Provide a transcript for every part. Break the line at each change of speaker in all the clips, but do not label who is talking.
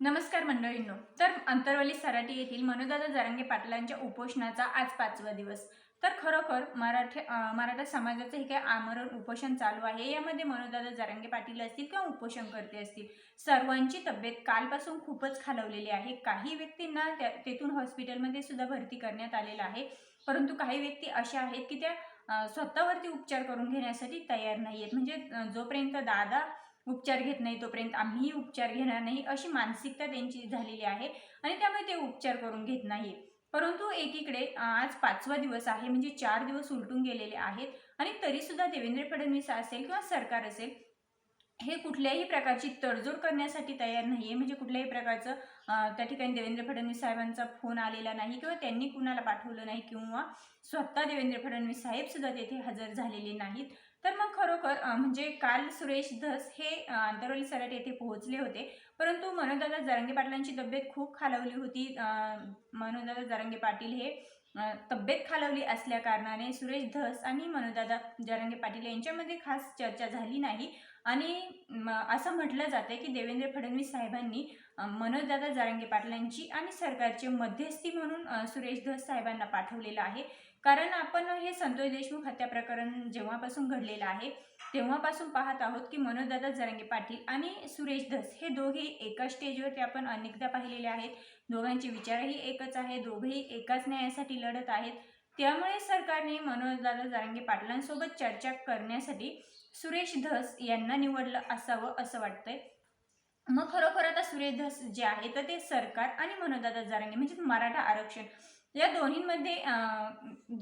नमस्कार मंडळींनो. तर अंतरवली सराटी येथील मनोदादा जरांगे पाटलांच्या उपोषणाचा आज पाचवा दिवस. तर खरोखर मराठी मराठा समाजाचं हे काय आमरण उपोषण चालू आहे? यामध्ये मनोदादा जरांगे पाटील असतील किंवा उपोषण करते असतील? सर्वांची तब्येत कालपासून खूपच खालवलेली आहे. काही व्यक्तींना त्या तेथून हॉस्पिटलमध्ये सुद्धा भरती करण्यात आलेलं आहे. परंतु काही व्यक्ती अशा आहेत की त्या स्वतःवरती उपचार करून घेण्यासाठी तयार नाही आहेत म्हणजे जोपर्यंत दादा उपचार घेत नाही तोपर्यंत आम्हीही उपचार घेणार नाही अशी मानसिकता त्यांची झालेली आहे आणि त्यामुळे ते उपचार करून घेत नाही परंतु एकीकडे आज पाचवा दिवस आहे म्हणजे चार दिवस उलटून गेलेले आहेत आणि तरीसुद्धा देवेंद्र फडणवीस असेल किंवा सरकार असेल हे कुठल्याही प्रकारची तडजोड करण्यासाठी तयार नाही आहे म्हणजे कुठल्याही प्रकारचं त्या ठिकाणी देवेंद्र फडणवीस साहेबांचा फोन आलेला नाही किंवा त्यांनी कुणाला पाठवलं नाही किंवा स्वतः देवेंद्र फडणवीस साहेब सुद्धा तेथे हजर झालेले नाहीत. तर मग खरोखर म्हणजे काल सुरेश धस हे आंतरवली सराट येथे पोहोचले होते. परंतु मनोदादा जरांगे पाटलांची तब्येत खूप खालावली होती. मनोदादा जरांगे पाटील हे तब्येत खालावली असल्या कारणाने सुरेश धस आणि मनोदादा जरांगे पाटील यांच्यामध्ये खास चर्चा झाली नाही. आणि म, असं म्हटलं जातं की देवेंद्र फडणवीस साहेबांनी मनोजदादा जरांगे पाटलांची आणि सरकारचे मध्यस्थी म्हणून सुरेश धस साहेबांना पाठवलेलं आहे. कारण आपण हे संतोष देशमुख हत्या प्रकरण जेव्हापासून घडलेलं आहे तेव्हापासून पाहत आहोत की मनोजदादा जरंगे पाटील आणि सुरेश धस हे दोघे एका स्टेजवरती आपण अनेकदा पाहिलेले आहेत. दोघांचे विचारही एकच आहे दोघेही एकाच न्यायासाठी लढत आहेत. त्यामुळे सरकारने मनोजदादा जारंगे पाटलांसोबत चर्चा करण्यासाठी सुरेश धस यांना निवडलं असावं असं वाटतंय. मग खरोखर आता सुरेश धस जे आहे तर ते सरकार आणि मनोदादा जरांगे म्हणजे मराठा आरक्षण या दोन्हींमध्ये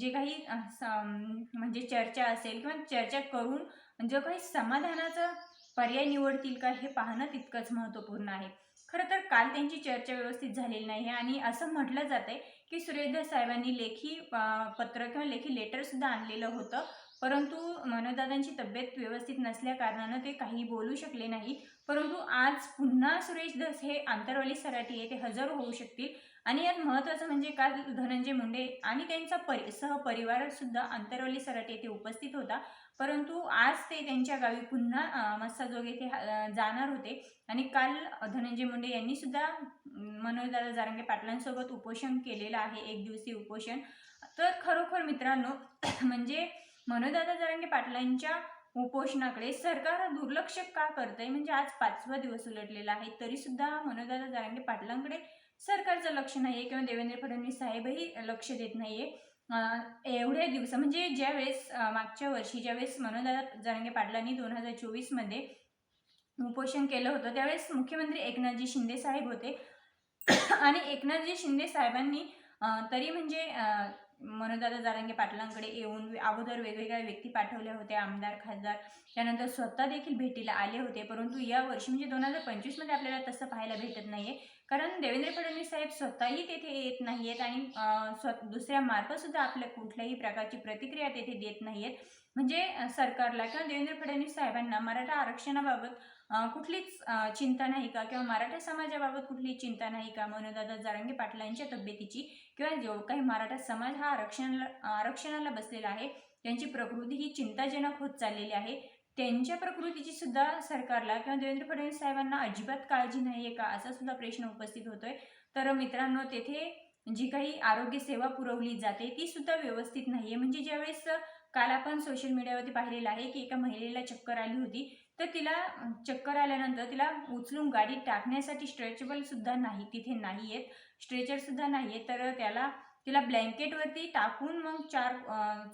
जे काही म्हणजे चर्चा असेल किंवा चर्चा करून जो काही समाधानाचा पर्याय निवडतील का हे पाहणं तितकंच महत्त्वपूर्ण आहे. खरं तर काल त्यांची चर्चा व्यवस्थित झालेली नाही आहे आणि असं म्हटलं जात आहे की सुरेशदास साहेबांनी लेखी पत्र किंवा लेखी लेटरसुद्धा आणलेलं होतं. परंतु मनोदादांची तब्येत व्यवस्थित नसल्या कारणानं ते काही बोलू शकले नाही. परंतु आज पुन्हा सुरेश धस हे आंतरवाली सराठी येथे हजर होऊ शकतील. आणि यात महत्त्वाचं म्हणजे काल धनंजय मुंडे आणि त्यांचा परि सहपरिवार सुद्धा आंतरवाली सराठी येथे उपस्थित होता. परंतु आज ते त्यांच्या गावी पुन्हा मस्साजोग येथे जाणार होते. आणि काल धनंजय मुंडे यांनी सुद्धा मनोजदादा जारंगे पाटलांसोबत उपोषण केलेलं आहे. एक दिवसीय उपोषण. तर खरोखर मित्रांनो म्हणजे मनोदादा जारंगे पाटलांच्या उपोषणाकडे सरकार दुर्लक्ष का करतंय? म्हणजे आज पाचवा दिवस उलटलेला आहे तरी सुद्धा मनोदादा जारंगे पाटलांकडे सरकारचं लक्ष नाही आहे किंवा देवेंद्र फडणवीस साहेबही लक्ष देत नाहीये. आहे एवढ्या दिवस म्हणजे ज्यावेळेस मागच्या वर्षी ज्यावेळेस मनोदादा जरांगे पाटलांनी दोन हजार चोवीसमध्ये उपोषण केलं होतं त्यावेळेस मुख्यमंत्री एकनाथजी शिंदे साहेब होते. आणि एकनाथजी शिंदे साहेबांनी तरी म्हणजे मनोदादा जारंगे पाटलांकडे येऊन अगोदर वेगवेगळ्या व्यक्ती पाठवल्या होत्या आमदार खासदार त्यानंतर स्वतः देखील भेटीला आले होते. परंतु या वर्षी म्हणजे दोन हजार पंचवीसमध्ये आपल्याला तसं पाहायला भेटत नाही आहे कारण देवेंद्र फडणवीस साहेब स्वतःही तेथे येत नाही आहेत आणि स्व दुसऱ्या मार्फतसुद्धा आपल्या कुठल्याही प्रकारची प्रतिक्रिया तेथे देत नाही आहेत म्हणजे सरकारला किंवा देवेंद्र फडणवीस साहेबांना मराठा आरक्षणाबाबत कुठलीच चिंता नाही का? किंवा मराठा समाजाबाबत कुठलीच चिंता नाही का? मनोदादा जारंगे पाटलांच्या तब्येतीची किंवा जो काही मराठा समाज हा आरक्षणाला आरक्षणाला बसलेला आहे त्यांची प्रकृती ही चिंताजनक होत चाललेली आहे. त्यांच्या प्रकृतीची सुद्धा सरकारला किंवा देवेंद्र फडणवीस साहेबांना अजिबात काळजी नाही आहे का? असा सुद्धा प्रश्न उपस्थित होतोय. तर मित्रांनो तेथे जी काही आरोग्य सेवा पुरवली जाते ती सुद्धा व्यवस्थित नाही आहे म्हणजे ज्यावेळेस काल आपण सोशल मीडियावरती पाहिलेलं आहे की एका महिलेला चक्कर आली होती. तर तिला चक्कर आल्यानंतर तिला उचलून गाडीत टाकण्यासाठी स्ट्रेचेबल सुद्धा नाही तिथे नाही आहेत स्ट्रेचर सुद्धा नाही आहेत तर त्याला तिला ब्लँकेटवरती टाकून मग चार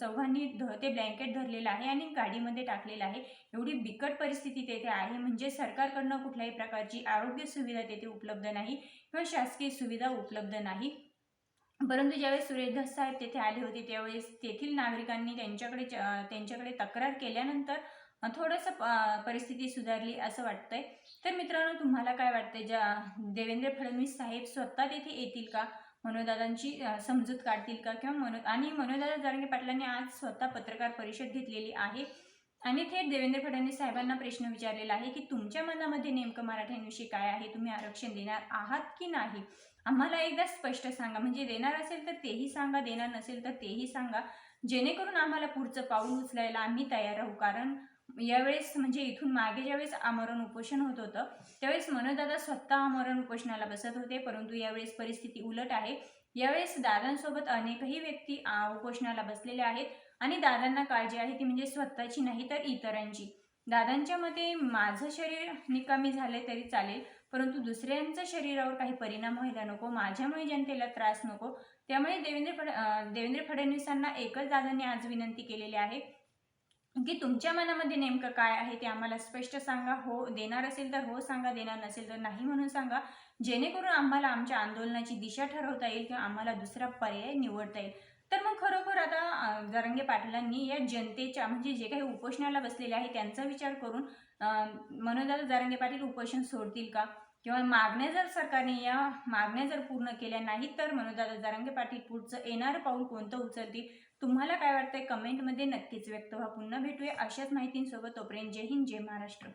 चौघांनी ध ते ब्लँकेट धरलेलं आहे आणि गाडीमध्ये टाकलेलं आहे. एवढी बिकट परिस्थिती तेथे आहे. म्हणजे सरकारकडनं कुठल्याही प्रकारची आरोग्य सुविधा तेथे उपलब्ध नाही किंवा शासकीय सुविधा उपलब्ध नाही. परंतु ज्यावेळेस सुरेशदास साहेब तेथे आले होते त्यावेळेस तेथील नागरिकांनी त्यांच्याकडे च- त्यांच्याकडे तक्रार केल्यानंतर थोडंसं परिस्थिती सुधारली असं वाटतंय. तर मित्रांनो तुम्हाला काय वाटतंय? ज्या देवेंद्र फडणवीस साहेब स्वतः तेथे येतील का? मनोदादांची समजूत काढतील का? किंवा मनो आणि मनोदादा जारंगे पाटलांनी आज स्वतः पत्रकार परिषद घेतलेली आहे. आणि थेट देवेंद्र फडणवीस साहेबांना प्रश्न विचारलेला आहे की तुमच्या मनामध्ये नेमकं मराठ्यांविषयी काय आहे? तुम्ही आरक्षण देणार आहात की नाही? आम्हाला एकदा स्पष्ट सांगा. म्हणजे देणार असेल तर तेही सांगा देणार नसेल तर तेही सांगा. जेणेकरून आम्हाला पुढचं पाऊल उचलायला आम्ही तयार राहू कारण यावेळेस म्हणजे इथून मागे ज्यावेळेस आमरण उपोषण होत होतं त्यावेळेस मनोदादा स्वतः आमरण उपोषणाला बसत होते. परंतु यावेळेस परिस्थिती उलट आहे. यावेळेस दादांसोबत अनेकही व्यक्ती उपोषणाला बसलेल्या आहेत आणि दादांना काळजी आहे ती म्हणजे स्वतःची नाही तर इतरांची. दादांच्या मते माझं शरीर निकामी झाले तरी चालेल. परंतु दुसऱ्यांच्या शरीरावर काही परिणाम व्हायला नको माझ्यामुळे जनतेला त्रास नको. त्यामुळे देवेंद्र फड देवेंद्र फडणवीसांना एकच दादांनी आज विनंती केलेली आहे की तुमच्या मनामध्ये नेमकं काय आहे ते आम्हाला स्पष्ट सांगा. हो देणार असेल तर हो सांगा देणार नसेल तर नाही म्हणून सांगा. जेणेकरून आम्हाला आमच्या आंदोलनाची दिशा ठरवता येईल किंवा आम्हाला दुसरा पर्याय निवडता येईल. तर मग खरोखर जरांगे पाटलांनी या जनतेच्या म्हणजे जे काही उपोषणाला बसलेले आहे त्यांचा विचार करून मनोदादा जरांगे पाटील उपोषण सोडतील का? किंवा मागण्या जर सरकारने या मागण्या जर पूर्ण केल्या नाहीत तर मनोदादा जरांगे पाटील पुढचं येणारं पाऊल कोणतं उचलतील? तुम्हाला काय वाटतंय? कमेंटमध्ये नक्कीच व्यक्त व्हा. पुन्हा भेटूया अशाच माहितींसोबत. तोपर्यंत जय हिंद जय महाराष्ट्र.